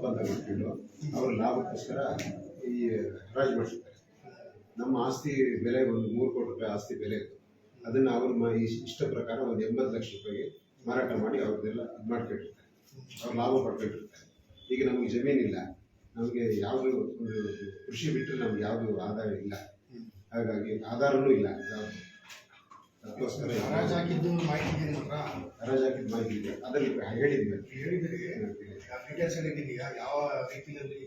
ಒಪ್ಪಂದ ಮಾಡ್ಕೊಂಡು ಅವರ ಲಾಭಕ್ಕೋಸ್ಕರ ಈ ಹರಾಜು ಮಾಡಿಸ್ತಾರೆ ನಮ್ಮ ಆಸ್ತಿ ಬೆಲೆ ಒಂದು ಮೂರು ಕೋಟಿ ರೂಪಾಯಿ ಆಸ್ತಿ ಬೆಲೆ ಇತ್ತು. ಅದನ್ನು ಅವರು ಇಷ್ಟ ಪ್ರಕಾರ ಒಂದು ಎಂಬತ್ತು ಲಕ್ಷ ರೂಪಾಯಿಗೆ ಮಾರಾಟ ಮಾಡಿ ಅವ್ರದ್ದೆಲ್ಲ ಇದು ಮಾಡ್ಕೊಂಡಿರ್ತಾರೆ. ಅವ್ರು ಲಾಭ ಪಡ್ಕೊಂಡಿರ್ತಾರೆ. ಈಗ ನಮಗೆ ಜಮೀನಿಲ್ಲ. ನಮಗೆ ಯಾವುದು ಕೃಷಿ ಬಿಟ್ಟರೆ ನಮ್ಗೆ ಯಾವುದು ಆದಾಯ ಇಲ್ಲ. ಹಾಗಾಗಿ ಆಧಾರನೂ ಇಲ್ಲ. ಯಾವ್ದು. ಅದಕ್ಕೋಸ್ಕರ ಹರಾಜು ಹಾಕಿದ್ದು ಮಾಹಿತಿ ಇದೆ ನಿಮ್ಮ ಹತ್ರ ಹರಾಜು ಹಾಕಿದ ಮಾಹಿತಿ ಇದೆ ಅದರಲ್ಲಿ ಹೇಳಿದ್ವಿ ಹೇಳಿದ್ರೆ ಡೀಟೇಲ್ಸ್ ಹೇಳಿದ್ದೀನಿ ಈಗ ಯಾವ ರೀತಿಯಲ್ಲಿ.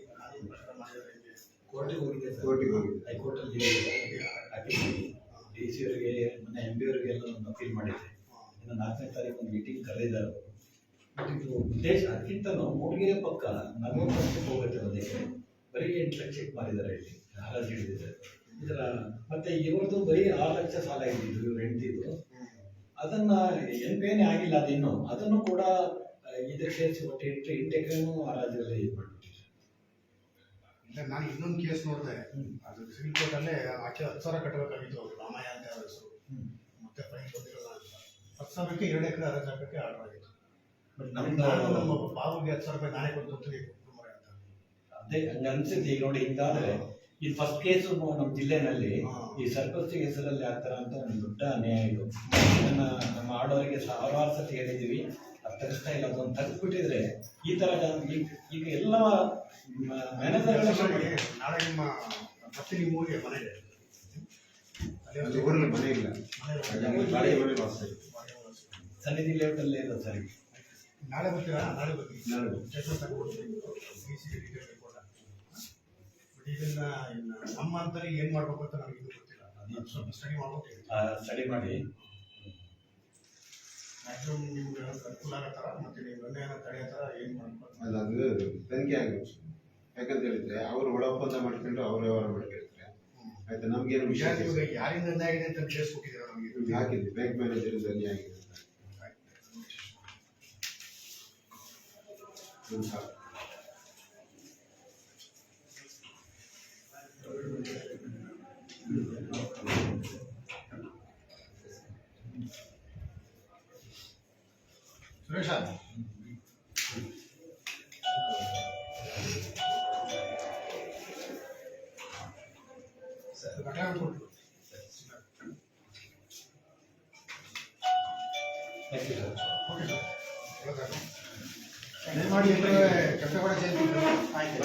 ಕೋರ್ಟಿಗೆ ಹೋಗಿದೆ ಕೋರ್ಟಿಗೆ ಹೋಗಿದೆ ಹೈಕೋರ್ಟಲ್ಲಿ ಹಾಕಿದ್ದೀವಿ ಡಿ ಸಿ ಅವರಿಗೆ ಮೊನ್ನೆ ಎಂ ಪಿ ಅವರಿಗೆ ಎಲ್ಲ ಒಂದು ಅಪೀಲ್ ಮಾಡಿದ್ದೆ. ಇನ್ನು ನಾಲ್ಕನೇ ತಾರೀಕು ಒಂದು ಮೀಟಿಂಗ್ ಕರೆದಿದ್ದಾರೆ ಇದು ಉದ್ದೇಶ ಅದಕ್ಕಿಂತನೂ ಮೂಡಿಗೆರೆ ಪಕ್ಕ ನಲವತ್ತು ಲಕ್ಷಕ್ಕೆ ಹೋಗುತ್ತೆ ಅದಕ್ಕೆ ಬರೀ ಎಂಟು ಲಕ್ಷಕ್ಕೆ ಮಾರಿದ್ದಾರೆ ಇಲ್ಲಿ. ಹರಾಜು ಹಿಡಿದಿದ್ದಾರೆ ಇದರ ಮತ್ತೆ ಇವ್ರದ್ದು ಬರೀ ಆರು ಲಕ್ಷ ಸಾಲ ಇದ್ದಿದ್ದು ಇವ್ರು ಹೆಂಡ್ತಿದ್ದು ಅದನ್ನ ಎನ್ ಪಿ ಎನೇ ಆಗಿಲ್ಲ ಅದಿನ್ನು ಅದನ್ನು ಕೂಡ ಇದಕ್ಕೆ ಸೇರಿಸಿ ಒಟ್ಟು ಎಂಟು ಎಂಟು ಎಕರೆನೂ ಹರಾಜಲ್ಲಿ ಇದು ಮಾಡಿಬಿಟ್ಟಿದ್ದಾರೆ ಇಲ್ಲ ನಾನು ಇನ್ನೊಂದು ಕೇಸ್ ನೋಡಿದೆ. ಅದು ಸಿವಿಲ್ ಕೋರ್ಟ್ ಅಲ್ಲೇ ಆಕೆ ಹತ್ತು ಸಾವಿರ ಕಟ್ಟಬೇಕಾಗಿತ್ತು ಅವರು ರಾಮಯ್ಯ ಅಂತ ಅವ್ರ ಹೆಸರು. ಮತ್ತೆ ಫೈನ್ ಬಂದಿರಲ್ಲ ಅಂತ. ಹತ್ತು ಸಾವಿರಕ್ಕೆ ಎರಡು ಎಕರೆ ಹರಾಜು ಹಾಕಕ್ಕೆ ಆರ್ಡರ್ ಆಗಿತ್ತು ಬಟ್ ನಮ್ಮ ಬಾಬುಗೆ ಹತ್ತು ಸಾವಿರ ರೂಪಾಯಿ ನಾನೇ ಕೊಟ್ಟು ಅಂತ. ಅದೇ ಹಂಗ ಅನ್ಸುತ್ತೆ ಈಗ ನೋಡಿ ಹಿಂಗಾದ್ರೆ ಈ ಫಸ್ಟ್ ಕೇಸು ನಮ್ಮ ಜಿಲ್ಲೆನಲ್ಲಿ ಈ ಸರ್ಕಲ್ಸ್ ಹೆಸರಲ್ಲಿ ಆಗ್ತಾರ ಅಂತ ಒಂದು ದೊಡ್ಡ ಅನ್ಯಾಯ ಇದು. ಇದನ್ನ ನಮ್ಮ ಆಡೋರಿಗೆ ಸಾವಿರಾರು ಸತಿ ಹೇಳಿದೀವಿ. ಅದು ತರಿಸ್ತಾ ಇಲ್ಲ ಅದೊಂದು ತೆಗೆದ್ಬಿಟ್ಟಿದ್ರೆ ಈ ತರ ಈಗ ಈಗ ಎಲ್ಲ ಮ್ಯಾನೇಜರ್ಗಳ ಮಾಡಿ, ನಾಳೆ ನಿಮ್ಮ ಮತ್ತೆ ನಿಮ್ಮ ಊರಿಗೆ ಮನೆ ಅಲ್ಲಿ ಅಲ್ಲಿ ಊರಲ್ಲಿ ಮನೆ ಇಲ್ಲ. ಇದೆ. ಸನ್ನಿಧಿ ಲೇಔಟ್ ಅಲ್ಲೇ ಇರೋದು ಸರ್. ನಾಳೆ ಬರ್ತೀರಾ? ನಾಳೆ ಬರ್ತೀನಿ. ನಾಳೆ ಬರ್ತೀನಿ. ಸ್ಟೇಟ್ಮೆಂಟ್ ಇದನ್ನ ಇನ್ನ ನಮ್ಮ ಅಂತರಿಗೆ ಏನ್ ಮಾಡ್ಬೇಕು ಅಂತ ನನಗೆ ಗೊತ್ತಿಲ್ಲ. ಸ್ವಲ್ಪ ಸ್ಟಡಿ ಮಾಡ್ಬೇಕು. ಸ್ಟಡಿ ಮಾಡಿ. ಮ್ಯಾಕ್ಸಿಮಮ್ ನಿಮ್ಗೆ ಅನುಕೂಲ ಆಗೋ ಥರ ಮತ್ತೆ ನೀವು ಅನ್ಯಾಯನ ತಡೆಯೋ ಥರ ಏನು ಮಾಡ್ಬೇಕು. ಅಲ್ಲ ಅದು ತನಿಖೆ ಆಗಬೇಕು ಯಾಕಂತ ಹೇಳಿದ್ರೆ ಅವರು ಒಳ ಒಪ್ಪಂದ ಮಾಡ್ಕೊಂಡು ಅವ್ರ ವ್ಯವಹಾರ ಮಾಡ್ಕೊಂಡಿರ್ತಾರೆ ಆಯ್ತಾ ನಮ್ಗೆ ಏನು ವಿಷಯ ಇವಾಗ ಯಾರಿಂದ ಅನ್ಯಾಯ ಆಗಿದೆ ಅಂತ ಕೇಸ್ ನಮಗೆ? ಇದು ಹಾಕಿದ್ವಿ. ಬ್ಯಾಂಕ್ ಮ್ಯಾನೇಜರ್ ಅಲ್ಲಿ ಆಗಿದೆ ಅಂತ. ಸಾಕು. ಸುರೇಶ ಸರ್ ಗಟ್ಟ ಕೊಟ್ಟು thank you sir okay sir ಹೇಳ್ತಾರೆ. ದಯಮಾಡಿ ಎಲ್ಲರೂ ಕೆಟ್ಟ ಕೂಡ ಚೇಂಜ್ ಆಯ್ತು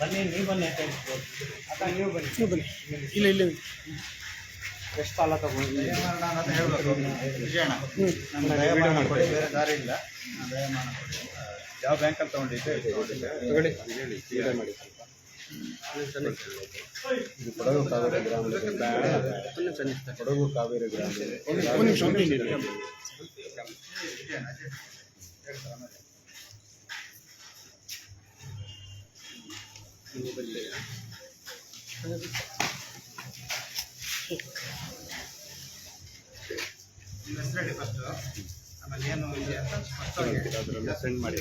ಬನ್ನಿ ನೀವು ಬನ್ನಿ ಯಾಕೆ ನೀವು ಬನ್ನಿ ನೀವು ಬನ್ನಿ ಇಲ್ಲ ಇಲ್ಲ ಎಷ್ಟು ಸಾಲ ತಗೊಂಡು ಅಂತ ಹೇಳ್ಬೇಕು ವಿಜಯಣ್ಣ ನಮ್ಗೆ ಬೇರೆ ದಾರಿ ಇಲ್ಲ ದಯಮಾನ ಕೊಡಿ ಯಾವ ಬ್ಯಾಂಕಲ್ಲಿ ತಗೊಂಡಿದ್ದೆ ಹೇಳಿ ಕ್ಲಿಯರ್ ಮಾಡಿ ಇದು ಕೊಡಗು ಕಾವೇರಿ ಗ್ರಾಮದಲ್ಲಿ ಕೊಡಗು ಕಾವೇರಿ ಗ್ರಾಮದ ಹೇಳಿ. ಅದರಲ್ಲಿ ಸೆಂಡ್ ಮಾಡಿ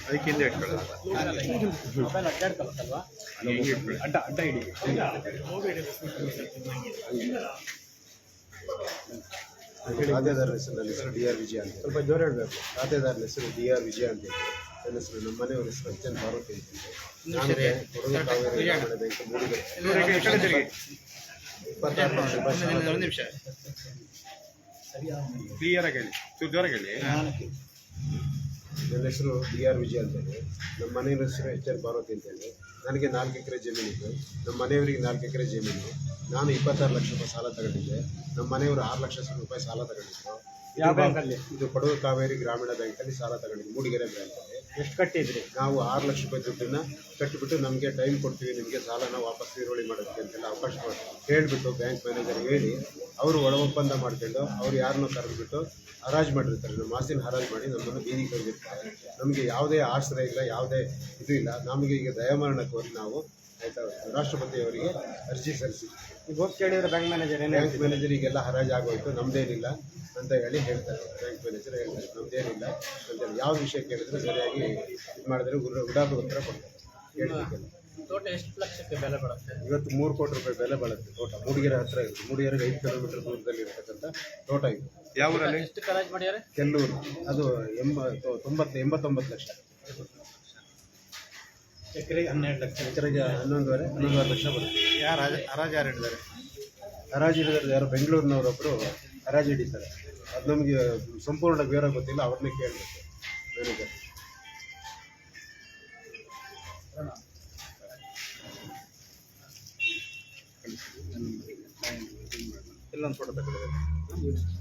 ಅದಕ್ಕೆ ಹಿಂದೆ ಇಟ್ಕೊಳ್ಳಿ ಮೊಬೈಲ್ ಅಡ್ಡಾಡ್ಕೊಳತ್ತಲ್ವಾ ಅಡ್ಡ ಅಡ್ಡ ಇಡಿ ಖಾತೆದಾರರ ಹೆಸರು ಡಿ ಆರ್ ವಿಜಯ ಅಂತ ಸ್ವಲ್ಪ ಜೋರ ಹೇಳಬೇಕು ಖಾತೆದಾರರ ಹೆಸರು ಡಿ ಆರ್ ವಿಜಯ ಅಂತ ನನ್ನ ಹೆಸರು ನಮ್ಮ ಮನೆಯವರು ಹೆಸರು ಇಪ್ಪತ್ತಾರು ನಿಮಿಷ. ಕ್ಲಿಯರ್ ಆಗಿ ಹೇಳಿ. ಜೋರಾಗಿ ಹೇಳಿ. ನನ್ನ ಹೆಸರು ಡಿ ಆರ್ ವಿಜಯ ಅಂತ ಹೇಳಿ. ನಮ್ಮ ಮನೆಯವ್ರ ಹೆಸರು ಎಚ್ ಆರ್ ಪಾರ್ವತಿ ಅಂತ ಹೇಳಿ. ನನಗೆ ನಾಲ್ಕು ಎಕರೆ ಜಮೀನಿತ್ತು ನಮ್ಮ ಮನೆಯವರಿಗೆ ನಾಲ್ಕು ಎಕರೆ ಜಮೀನು ನಾನು ಇಪ್ಪತ್ತಾರು ಲಕ್ಷ ರೂಪಾಯಿ ಸಾಲ ತಗೊಂಡಿದ್ದೆ. ನಮ್ಮ ಮನೆಯವರು ಆರು ಲಕ್ಷ ರೂಪಾಯಿ ಸಾಲ ತಗೊಂಡಿದ್ದರು ಇದು ಯಾವ ಬ್ಯಾಂಕಲ್ಲಿ? ಇದು ಕೊಡಗು ಕಾವೇರಿ ಗ್ರಾಮೀಣ ಬ್ಯಾಂಕಲ್ಲಿ ಸಾಲ ತಗೊಂಡಿದ್ದು ಮೂಡಿಗೆರೆ ಬ್ಯಾಂಕಲ್ಲಿ. ಎಷ್ಟು ಕಟ್ಟಿದ್ರಿ ನಾವು ಆರು ಲಕ್ಷ ರೂಪಾಯಿ ದುಡ್ಡನ್ನ ಕಟ್ಟಿಬಿಟ್ಟು ನಮಗೆ ಟೈಮ್ ಕೊಡ್ತೀವಿ, ನಿಮಗೆ ಸಾಲನ ವಾಪಸ್ ತೀರುವಳಿ ಮಾಡೋದಕ್ಕೆ ಅಂತೆಲ್ಲ ಅವಕಾಶ ಹೇಳಿಬಿಟ್ಟು ಬ್ಯಾಂಕ್ ಮ್ಯಾನೇಜರ್ ಹೇಳಿ, ಅವರು ಒಳ ಒಪ್ಪಂದ ಮಾಡ್ಕೊಂಡು ಅವ್ರು ಯಾರನ್ನೋ ಕರೆದ್ಬಿಟ್ಟು ಹರಾಜು ಮಾಡಿರ್ತಾರೆ. ನಮ್ಮ ಆಸ್ತಿನ ಹರಾಜು ಮಾಡಿ ನಮ್ಮನ್ನು ಬೀದಿಗೆ ಕರೆದಿರ್ತಾರೆ ನಮಗೆ ಯಾವುದೇ ಆಶ್ರಯ ಇಲ್ಲ, ಯಾವುದೇ ಇದು ಇಲ್ಲ. ನಮಗೆ ಈಗ ದಯಮಾರಣ ಕೋರಿ ನಾವು ಆಯಿತಾ ರಾಷ್ಟ್ರಪತಿಯವರಿಗೆ ಅರ್ಜಿ ಸಲ್ಲಿಸಿ ಈಗ ಹೋಗಿ ಕೇಳಿದ್ರೆ ಬ್ಯಾಂಕ್ ಮ್ಯಾನೇಜರ್ ಏನು ಬ್ಯಾಂಕ್ ಮ್ಯಾನೇಜರಿಗೆಲ್ಲ ಹರಾಜು ಆಗೋಯ್ತು ನಮ್ದೇನಿಲ್ಲ ಅಂತ ಹೇಳಿ ಹೇಳ್ತಾರೆ. ಬ್ಯಾಂಕ್ ಮ್ಯಾನೇಜರ್ ಹೇಳ್ತಾರೆ ನಮ್ದೇನಿಲ್ಲ ಅಂತ ಹೇಳಿ. ಯಾವ ವಿಷಯ ಕೇಳಿದ್ರೆ ಸರಿಯಾಗಿ ಇದು ಮಾಡಿದ್ರೆ ಉಡ- ಉಡಾಫೆ ಉತ್ತರ ಕೊಡ್ತಾರೆ. ತೋಟ ಎಷ್ಟು ಲಕ್ಷಕ್ಕೆ ಬೆಲೆ ಬರುತ್ತೆ? ಇವತ್ತು ಮೂರು ಕೋಟಿ ರೂಪಾಯಿ ಬೆಲೆ ಬಾಳುತ್ತೆ ತೋಟ. ಮೂಡಿಗೆರೆ ಹತ್ರ ಇರುತ್ತೆ ಮೂಡಿಗೆರೆಗೆ ಐದು ಕಿಲೋಮೀಟರ್ ದೂರದಲ್ಲಿ ಇರ್ತಕ್ಕಂಥ ತೋಟ ಇದು. ಯಾವ ಊರಲ್ಲಿ? ಎಷ್ಟು ಕರಾಜ್ ಮಾಡ್ಯಾರ ಕೆಲ್ಲೂರು. ಅದು ಎಂಬ ತೊಂಬತ್ತು ಎಂಬತ್ತೊಂಬತ್ತು ಲಕ್ಷ. ಎಕರೆಗೆ ಹನ್ನೆರಡು ಲಕ್ಷ. ಎಕರೆಗೆ ಹನ್ನೊಂದುವರೆ ಹನ್ನೊಂದುವರೆ ಲಕ್ಷ ಬರುತ್ತೆ. ಯಾರು ಹರಾಜು ಯಾರು ಹಿಡಿದಾರೆ ಹರಾಜು ಹಿಡಿದ್ರೆ ಯಾರು? ಬೆಂಗಳೂರಿನವರೊಬ್ಬರು ಹರಾಜು ಹಿಡಿತಾರೆ. ಅದು ನಮಗೆ ಸಂಪೂರ್ಣ ವಿವರ ಗೊತ್ತಿಲ್ಲ ಅವ್ರನ್ನೇ ಕೇಳಬೇಕು. ಮ್ಯಾನೇಜರ್ ಇಲ್ಲೊಂದು ಫೋಟೋ ತಗೊಂಡಿದ್ದಾರೆ